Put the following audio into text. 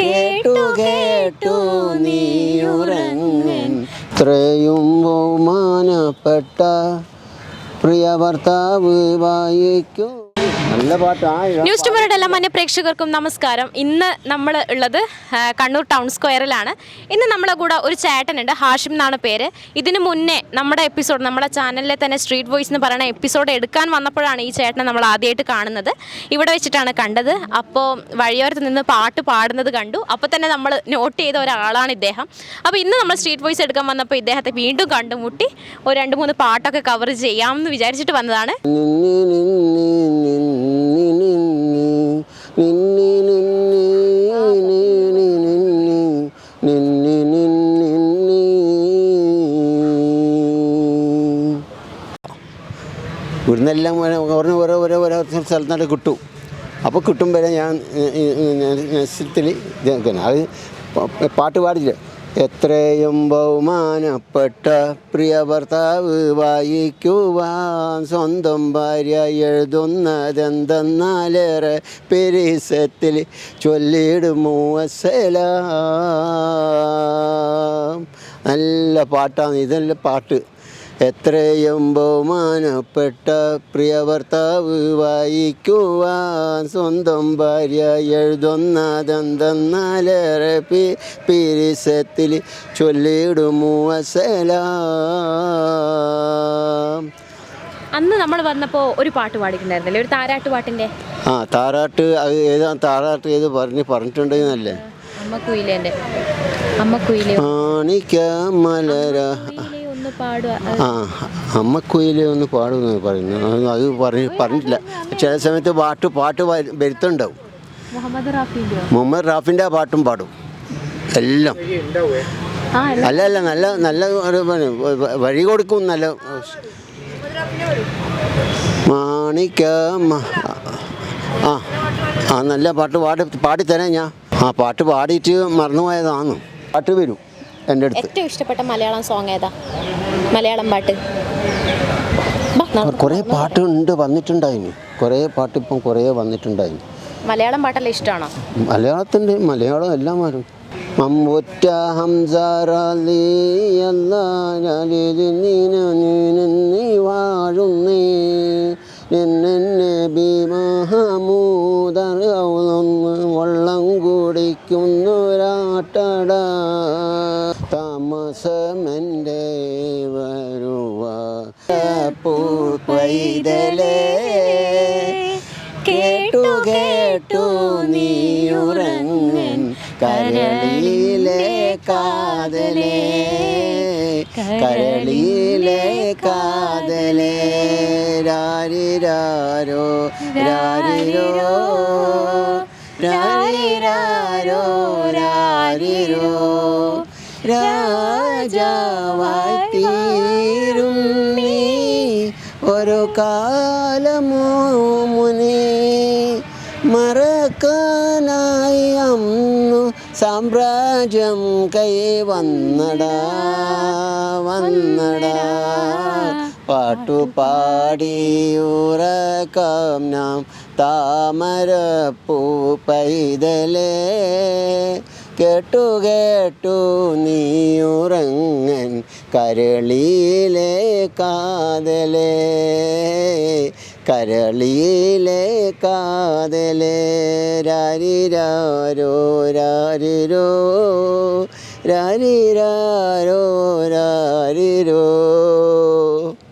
കേട്ടു കേട്ടു നീയുറങ്ങൻ ഇത്രയും ബഹുമാനപ്പെട്ട പ്രിയ ഭർത്താവ് വായിക്കും. നല്ല പാട്ടാണ് ന്യൂസ് ടുമറുടെ എല്ലാ മാന്യ പ്രേക്ഷകർക്കും നമസ്കാരം. ഇന്ന് നമ്മൾ ഉള്ളത് കണ്ണൂർ ടൗൺ സ്ക്വയറിലാണ്. ഇന്ന് നമ്മളെ കൂടെ ഒരു ചേട്ടനുണ്ട് ഹാഷിം എന്നാണ് പേര്. ഇതിനു മുന്നേ നമ്മുടെ എപ്പിസോഡ് നമ്മുടെ ചാനലിലെ തന്നെ സ്ട്രീറ്റ് വോയിസ് എന്ന് പറയുന്ന എപ്പിസോഡ് എടുക്കാൻ വന്നപ്പോഴാണ് ഈ ചേട്ടനെ നമ്മൾ ആദ്യമായിട്ട് കാണുന്നത്. ഇവിടെ വെച്ചിട്ടാണ് കണ്ടത്. അപ്പോൾ വഴിയോരത്ത് നിന്ന് പാട്ട് പാടുന്നത് കണ്ടു. അപ്പോൾ തന്നെ നമ്മൾ നോട്ട് ചെയ്ത ഒരാളാണ് ഇദ്ദേഹം. അപ്പോൾ ഇന്ന് നമ്മൾ സ്ട്രീറ്റ് വോയിസ് എടുക്കാൻ വന്നപ്പോൾ ഇദ്ദേഹത്തെ വീണ്ടും കണ്ടുമുട്ടി ഒരു രണ്ട് മൂന്ന് പാട്ടൊക്കെ കവർ ചെയ്യാമെന്ന് വിചാരിച്ചിട്ട് വന്നതാണ്. നിന്നി നിന്നി നിന്നി ഇവിടുന്നെല്ലാം ഓരോ ഓരോ ഓരോ ഓരോ സ്ഥലത്താണ് കിട്ടും അപ്പോൾ കിട്ടും വരെ ഞാൻ നസ്യത്തിൽ അത് പാട്ട് പാടില്ല എത്രയും ബഹുമാനപ്പെട്ട പ്രിയ ഭർത്താവ് വായിക്കുവാൻ സ്വന്തം ഭാര്യ എഴുതുന്നതെന്തെന്നാലേറെ പെരീസത്തിൽ ചൊല്ലിയിടുമോ അസല നല്ല പാട്ടാണ് ഇതല്ല പാട്ട്. എത്രയും ബഹുമാനപ്പെട്ട പ്രിയ ഭർത്താവ് വായിക്കുവാൻ സ്വന്തം ഭാര്യ എഴുതുന്നതെന്തെന്നാലേറെ പി പിരിസത്തിൽ ചൊല്ലിടുമോ അസലാം അന്ന് നമ്മൾ വന്നപ്പോൾ ഒരു പാട്ട് പാടിയിട്ടുണ്ടായിരുന്നല്ലേ? ഒരു താരാട്ട് പാട്ടിന്റെ ആ താരാട്ട് അത് ഏതാ താരാട്ട് ഏത് പറഞ്ഞ് പറഞ്ഞിട്ടുണ്ടെന്നല്ലേ? അമ്മ കുയിലേന്റെ അമ്മ കുയിലേ മാണിക്ക മലര അമ്മക്കുയിലെ ഒന്ന് പാടുമെന്ന് പറയുന്നു. അത് പറഞ്ഞു പറഞ്ഞ് പറഞ്ഞിട്ടില്ല. ചില സമയത്ത് പാട്ട് പാട്ട് വരുത്തുണ്ടാവും മുഹമ്മദ് റാഫിന്റെ ആ പാട്ടും പാടും. എല്ലാം. അല്ല അല്ല നല്ല നല്ല വഴി കൊടുക്കും നല്ല മാണിക്ക ആ ആ നല്ല പാട്ട് പാടി പാടിത്തരാം ഞാൻ. ആ പാട്ട് പാടിയിട്ട് മറന്നുപോയതാണ് പാട്ട് വരും. എന്റെ അടുത്ത്. ഏറ്റവും ഇഷ്ടപ്പെട്ട മലയാളം സോങ് ഏതാ? മലയാളം പാട്ട്. കുറേ പാട്ടുണ്ട് വന്നിട്ടുണ്ടായിന്. കുറേ പാട്ട് ഇപ്പം കുറേ വന്നിട്ടുണ്ടായിന്. മലയാളം പാട്ടല്ല ഇഷ്ടമാണോ? മലയാളത്തിന്റെ മലയാളം എല്ലാം മാറും മമ്മൂറ്റ ഹംസാറീ വാഴുന്നേ. നിന്നെ പൂപ്പൈതലേ കേട്ടു കേട്ടു നീയുറങ്ങൻ കരളിയിലെ കാതലേ കരളിയിലെ കാതലേ. രാരിരാരോ രാരിരോ രാരിരാരോ രാരിരോ. രാജാവായി ഒരു കാലമോ മുനി മറക്കാനായി അന്നു സാമ്രാജ്യം കൈ വന്നടാ വന്നടാ. പാട്ടുപാടി ഉറക്കാം നാം താമരപ്പൂ പൈതലേ കേട്ടു കേട്ടു നീ ഉറങ്ങൻ കരളിയിലെ കാതലേ. കരളിയിലെ കാതലേ. രാരിരാരോ രാരിരോ രാരിരാരോ രാരിരോ.